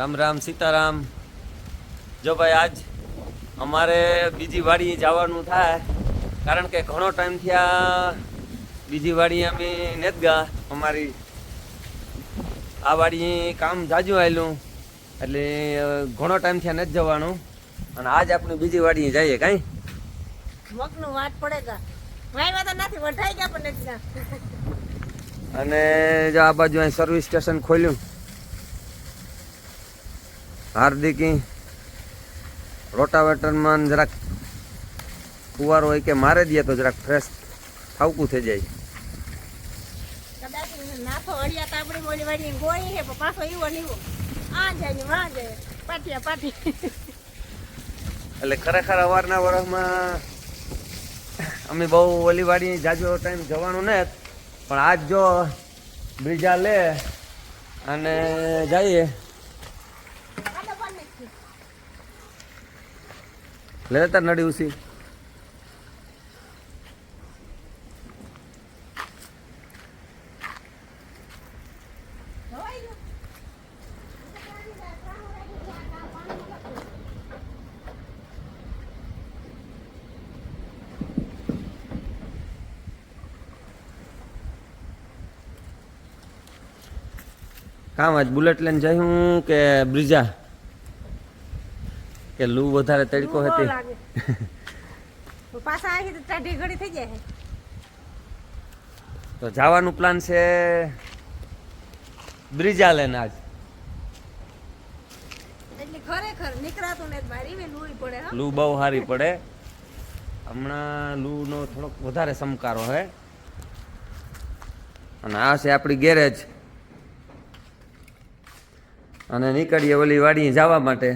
રામ રામ સીતારામ. જો ભાઈ આજ અમારે બીજી વાડી જવાનું થાય કારણ કે ઘણો ટાઈમ થયા બીજી વાડી અમે નથી ગયા. અમારી આ વાડી કામ જાજુ આવેલું એટલે ઘણો ટાઈમ થયા નથી જવાનું. અને આજ આપણે બીજી વાડી જઈએ કાંઈ? મગનું વાત પડે વાયવા તો નથી વઢાઈ ગયા પણ નથી અને જો આ બાજુ અહીં સર્વિસ સ્ટેશન ખોલ્યું. હાર્દિકી રોટાવેટરમાં જરાક ફુવારો હોય કે મારે દઈએ તો જરાક ફ્રેશ ઠાવકું થઈ જાય. એટલે ખરેખર અવારના વર્ષમાં અમે બહુ ઓલી વાડી જાજો ટાઈમ જવાનું ને પણ આજ જો બ્રિજા લે અને જઈએ આડો પણ નથી લેતા નડી ઉસી. કામ આજ બુલેટ લઈને જઈ હું કે બ્રિજા? કે લૂ વધારે તડકો હતી. પાછા આવી તો ટાઢી ઘડી થઈ જાય તો જવાનું પ્લાન છે બ્રિજા લેન આજ. એટલે ખરેખર નીકળાતું ને વે લૂઈ પડે લૂ બહુ સારી પડે. હમણાં લૂનો થોડોક વધારે સમકારો હે. અને આ છે આપણી ગેરેજ. અને નીકળીએ ઓલી વાડી જવા માટે.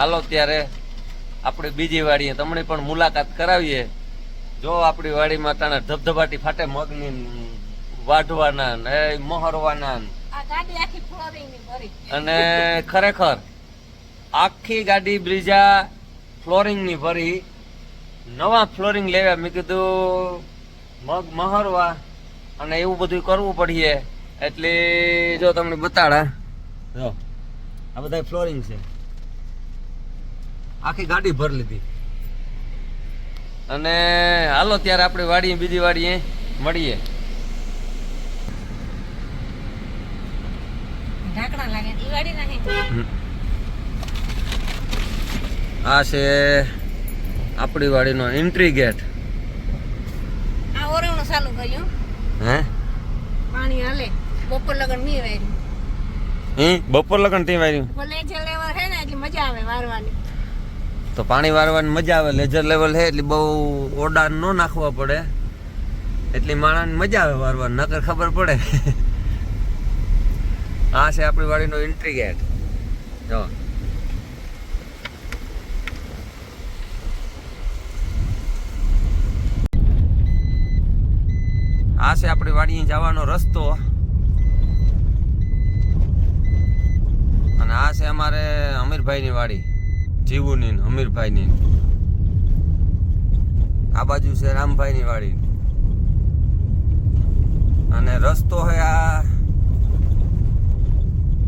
હાલો ત્યારે આપણે બીજી વાડીએ તમને પણ મુલાકાત કરાવીએ. જો આપણી વાડીમાં તને ધબધબાટી ફાટે મગની વાઢવાના ને મોહરવાના. ને આ ગાડી આખી ફ્લોરિંગની ભરી. અને ખરેખર આખી ગાડી બ્રિજા ફ્લોરિંગની ભરી. નવા ફ્લોરિંગ લેવા મેં કીધું મગ મહરવા અને એવું બધું કરવું પડીએ. એટલે જો તમને બતાડા. જો આ બધા ફ્લોરિંગ છે. આખી ગાડી ભર લીધી. અને હાલો ત્યારે આપણે વાડીએ બીજી વાડીએ મળીએ. ઢાંકણા લાગે ઈ વાડી નાખી. આ છે આપણી વાડીનો એન્ટ્રી ગેટ આ ઓરવણું ચાલુ કર્યું. હે? પાણી હાલે. બપોર લગન નહીં વાર્યું. હમ? બપોર લગન તે વાર્યું? ભલે જે લેવર હે ને એટલે મજા આવે વારવાની. તો પાણી વારવાની મજા આવે. લેજર લેવલ છે એટલે બહુ ઓરડા ન નાખવા પડે. એટલી માણસને મજા આવે વારવાની, નકર ખબર પડે. આ છે આપણી વાડીનો એન્ટ્રી ગેટ જો. આ છે આપણી વાડીએ જવાનો રસ્તો. અને આ છે અમારે અમીરભાઈની વાડી. જીવુની ને અમીરભાઈની આ બાજુ છે રામભાઈની વાડી. અને રસ્તો હે આ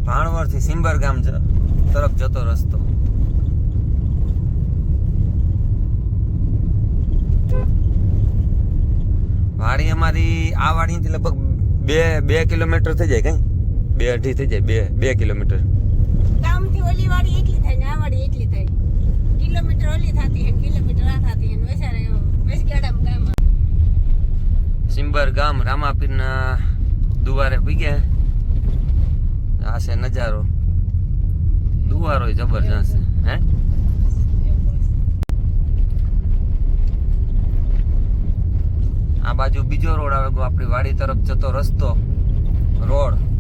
ભાણવરથી સિંબર ગામ તરફ જતો રસ્તો. વાડી અમારી, આ વાડીથી લગભગ બે બે કિલોમીટર થઈ જાય કઈ? બે અઢી થઈ જાય, બે બે કિલોમીટર. ગામથી ઓલી વાળી એટલી થાય ને આ વાળી એટલી થાય. કિલોમીટર ઓલી થતી હે કિલોમીટર આ થતી હે વેસારે વેસગાડામ ગામ સિંબર ગામ, રામાપીરના દુવારે પૂગ્યા આ નજારો. દુવારો જબરજસ્ત હે? આ બાજુ બીજો રોડ આવે ગયો આપણી વાડી તરફ જતો રસ્તો, રોડ.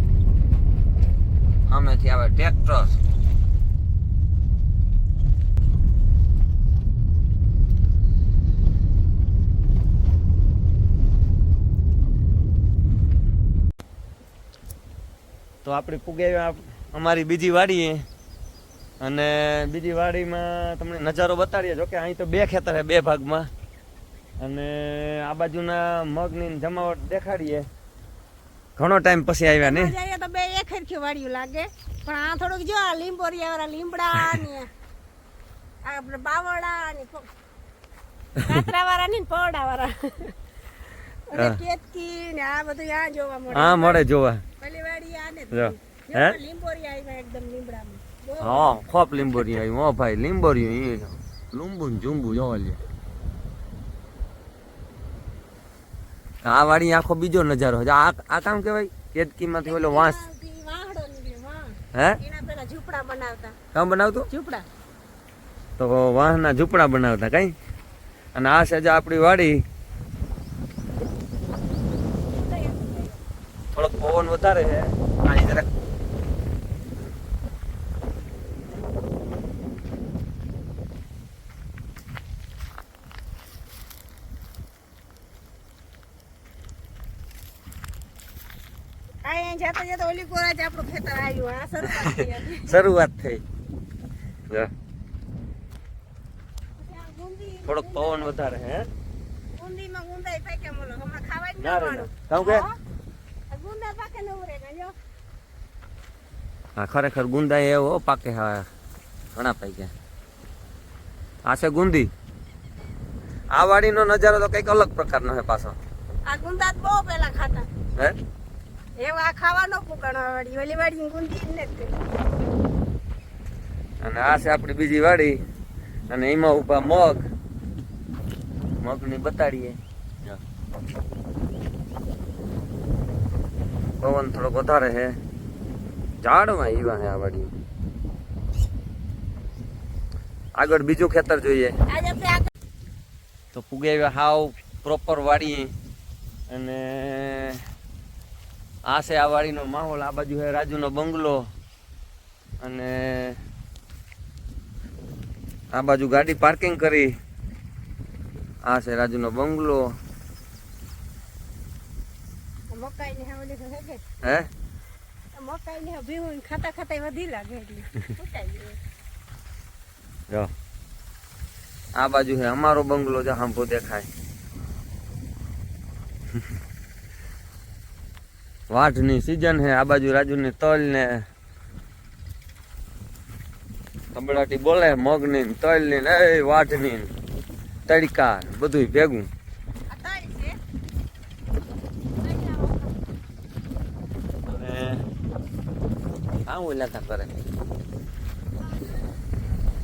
સામેથી આવે ટ્રેક્ટર. તો આપણે પુગાવ્યા અમારી બીજી વાડીએ. અને બીજી વાડીમાં તમને નજારો બતાડીએ. જો કે અહીં તો બે ખેતર છે, બે ભાગમાં. અને આ બાજુના મગની જમાવટ દેખાડીએ. ઘણો ટાઈમ પછી આવ્યા ને? હરખી વાળ્યું લાગે. પણ આ થોડુંક જો આ લીંબોરિયા વાળા લીમડા ને આપણે બાવળા ને કાતરા વાળા ને પવડા વાળા કેતકી ને આ બધું આ જોવા મળે. હા મળે જોવા. પેલી વાડી આ ને. જો. જો હે? લીંબોરિયા આવી એકદમ લીમડામાં હા ખોપ લીંબોરી આવી હો ભાઈ લીંબોરી લુંબુ જુંબુ લે આ વાડી આખો બીજો નજારો આ આ કામ કેવાય કેદકીમાંથી ઓલો વાંસ. હે? એના પેલા ઝૂંપડા બનાવતા. કામ બનાવતું? ઝૂંપડા. તો વાંસના ઝૂંપડા બનાવતા કઈ? અને આ છે આપણી વાડી. થોડોક પવન વધારે છે. અહીં જરાક અહીંયા જતા જતા ઓલી કોરા જ આપણું ખેતર આવ્યું. આ શરૂઆત થઈ શરૂઆત થોડોક પવન વધારે હે? ગુંદીમાં ગુંદાઈ પાકે મોલો હમણાં ખાવા જ ના રે કામ કે? હા? આ ગુંદા પાકે ન ઉરે કાં હા ખરેખર ગુંદા એવો પાકે હા ઘણા પાક્યા આ છે ગુંદી. આ વાડીનો નજારો તો કંઈક અલગ પ્રકારનો છે પાછો. આ ગુંદા બહુ પેલા ખાતા. હે? એવા આ ખાવા ન પૂકણવા વાળી ઓલી ગુંદી નથી અને આ છે આપણી બીજી વાડી. અને એમાં ઊભા મગ. મગની બતાડીએ. પવન થોડો વધારે છે. ઝાડમાં ઈવા છે આ વાડી આગળ બીજું ખેતર જોઈએ. આજે આપણે તો પુગે હાવ પ્રોપર વાડી અને આ છે આ વાડીનો માહોલ આ બાજુ છે રાજુનો બંગલો અને આ બાજુ ગાડી પાર્કિંગ કરી. આ છે રાજુનો બંગલો. હે હે ખાતા ખાતા વધી લાગે એટલે. જો. આ બાજુ છે અમારો બંગલો જ હાંભો દેખાય. વાઢની સિઝન છે. આ બાજુ રાજુની તલ ને કબડાટી બોલે, મગની ને તલની, એ વાઢની તડકા બધું ભેગું. આવું ઓલાતા કરે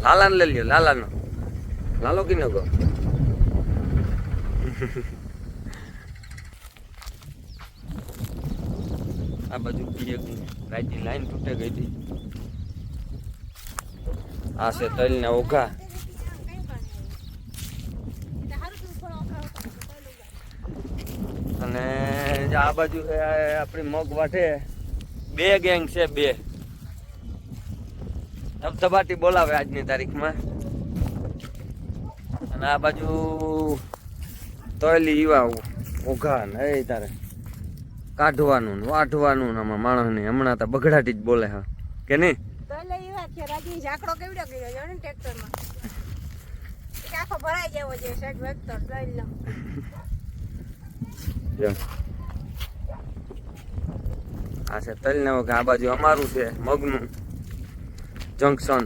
લાલાને લઈ લ્યો, લાલાનો. લાલો કી ગો? આ બાજુ એક રાઈટની લાઈન તૂટે ગઈ હતી. આ છે તલના ઓઘા. અને આ બાજુ આપણી મગ વાટે બે ગેંગ છે બે. ધબધબાટી બોલાવે આજની તારીખમાં. અને આ બાજુ તોયલી ઈવા ઓઘા ને એ તારે. કાઢવાનું ને વાઢવાનું ને આમાં માણસને હમણાં તો બગડાટી જ બોલે હા. કે નહીં. આ છે તલને વખત આ બાજુ અમારું છે મગનું. જંકશન.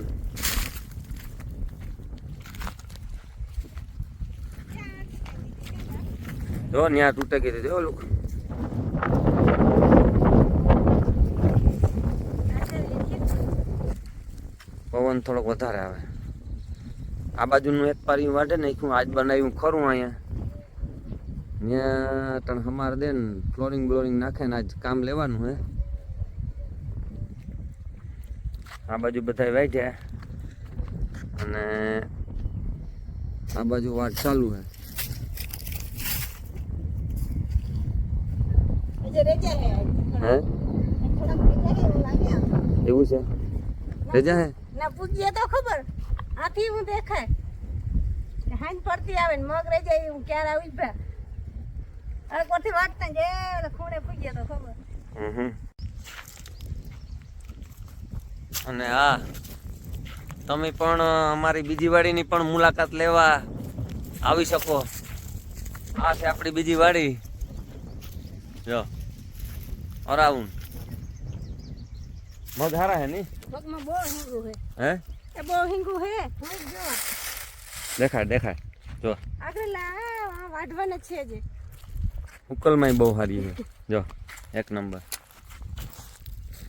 જો ત્યાં તૂટકી જો લોકો. પવન થોડોક વધારે આવે. આ બાજુનું એક પારી વાટે નાખ્યું, આજ બનાવ્યું ખરું અહીંયા. ત્યાં તણ હમાર દે ને ફ્લોરિંગ બ્લોરિંગ નાખે ને આજ કામ લેવાનું હે. આ બાજુ બધા વાઢ્યા અને આ બાજુ વાટ ચાલુ હે જે રેજા હે? રેજા એવું છે? રેજા હે? ના પૂજીએ તો ખબર. આથી હું દેખાય. હાંજ પડતી આવે ને મગ રહી જાય હું ક્યારે આવી ભા? હવે કોથી વાટતા જે ખૂણે પૂજીએ તો ખબર. હમ અને હા તમે પણ અમારી બીજી વાડીની પણ મુલાકાત લેવા આવી શકો. આ છે આપણી બીજી વાડી જો. અરાઉન્ડ મગ હારા હે ની? મગમાં બહુ હિંગું હે. હે? એ બહુ હિંગું હે. હું જો દેખાય દેખાય. જો. આગળ લા વાઢવાને છે જે. ઉકલમાંય બહુ સારી છે જો એક નંબર.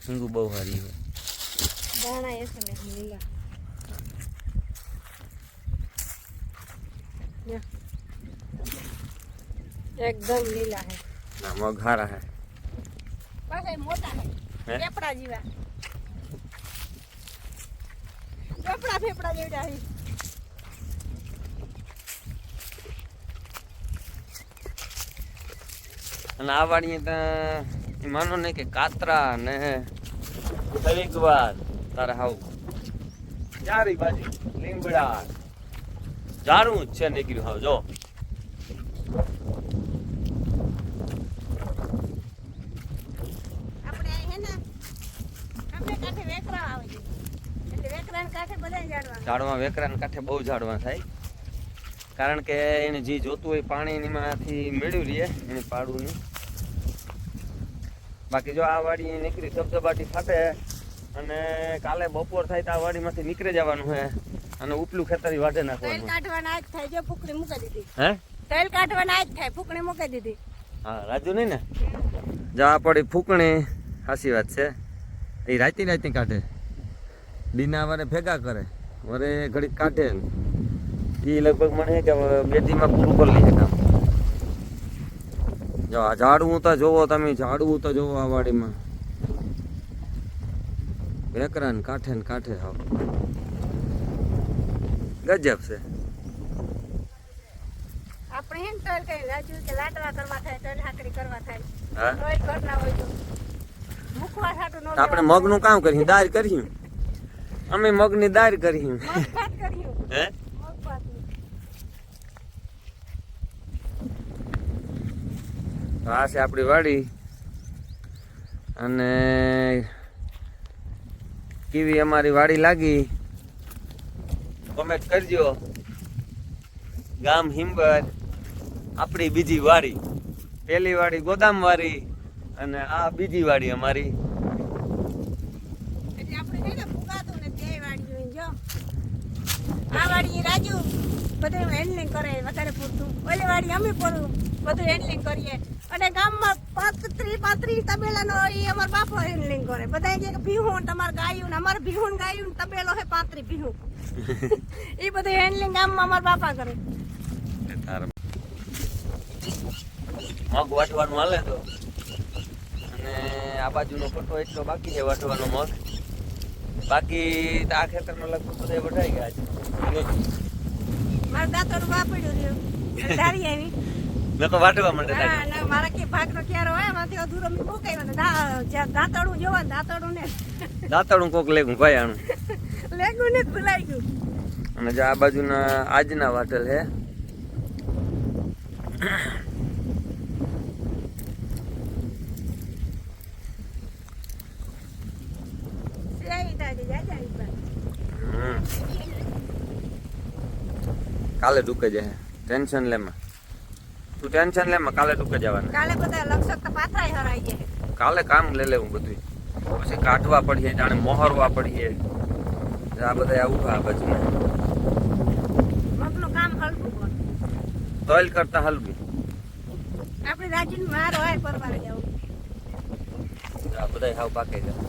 હિંગુ બહુ સારી છે દાણા એ છે ને લીલા. એકદમ લીલા હે. ના મગ હારા હે. પાછા મોટા? ફેફડા જેવા. ફેફડા ફેફડા જેવડા હે અને આ વાડીએ તો માનો ને કે કાતરા ને હરિદ્વાર તારે હાવ. ચારી બાજુ લીમડા. જારું જ છે નીકળ્યું હાવ જો આપણે અહીં હે ને આપણે એટલે વેકરાને કાંઠે બહુ ઝાડવા થાય. કારણ કે એને જે જોતું હોય પાણી એમાંથી મેળવી લઈએ એને પાડું બાકી જો આ વાડી નીકળી ધબધબાટી ફાટે અને કાલે બપોર થાય તો આ વાડીમાંથી નીકળી જવાનું છે અને ઉપલું ખેતરી તેલ નાખવાનું. કાઢવાના જ થાય જો ફૂકણી મૂકી દીધી. હે? તેલ કાઢવાના જ થાય ફૂકણી મૂકી દીધી. હા રાજુ નહીં ને? જવા પડી ફૂકણી. સાચી વાત છે. એ રાતી રાતી કાઢે. દીના વારે ભેગા કરે. વરે ઘડીક કાઢે એ લગભગ મને કે બે દીમાં પૂરું કરી લઈએ કામ. જો આ ઝાડવું તો જોવો તમે ઝાડવું તો જોવો આ વાડીમાં. વેકરા ને કાંઠે ને કાંઠે આવ ગજબ છે. આપણે હે ને કઈ રાજુ કે લાડવા કરવા થાય તલ હાકરી કરવા થાય. તોય ઘરના હોય તો. મૂકવા સાટું આપણે મગનું કામ કરીએ દાળ કર્યું અમે મગની દાળ કર્યું હે? આ છે આપણી વાડી. અને કેવી અમારી વાડી લાગી? કોમેન્ટ કરજો. ગામ હિંબર. આપણી બીજી વાડી. પેલી વાડી ગોદામ વાડી અને આ બીજી વાડી અમારી એટલે આપણે છે ને ફુગાતું ને તે વાડી જોઈને જો આ વાડી રાજુ બધું હેન્ડલિંગ કરે વધારે પૂરતું. ઓલી વાડી અમે પૂરું બધું હેન્ડલિંગ કરીએ. અને ગામમાં પાંત્રીસ પાંત્રીસ તબેલાનો એ અમાર બાપો હેન્ડલિંગ કરે. બધા કે ભીહું તમારે ગાયું ને અમારે ભીહું ને ગાયું ને તબેલો હે પાંત્રીસ ભીહું. એ બધું હેન્ડલિંગ ગામમાં અમારા બાપા કરે. મગ વાટવાનું હાલે તો. અને આ બાજુનો ફોટો એટલો બાકી છે વાટવાનો મગ. બાકી તો આ ખેતરમાં લગભગ બધા વટાઈ ગયા છે. મારા દાંતોડું વાપર્યું રહ્યું ધારી આવી. મેં તો વાટવા માંડે ના ના મારા કે ભાગનો ક્યારો હોય એમાંથી અધૂરો મેં મુકાઈ દાંતડું જોવા દાંતડું ને. દાંતડું કોક લેગું ભાઈ આનું. લેગું ને ભૂલાઈ ગયું. અને જો આ બાજુના આજના વાટલ છે સિયાઈ તાજી જાજા ઈ પણ. હમ. કાલે ડૂકે જાય ટેન્શન લેમાં તું ટેન્શન લેમાં કાલે ડૂકે જવાના. કાલે બધા લક્ષક તો પાથરાય હરાઈ જાય કાલે કામ લઈ લેવું બધું પછી કાઢવા પડીએ જાણે મોહરવા પડીએ. આ બધા આવું ઊભા પછી મગનું કામ હલકું તોલ કરતા હલવું. આપણે રાજીન માર હોય પરવારે જવું. આ બધા હાવ પાકે જાય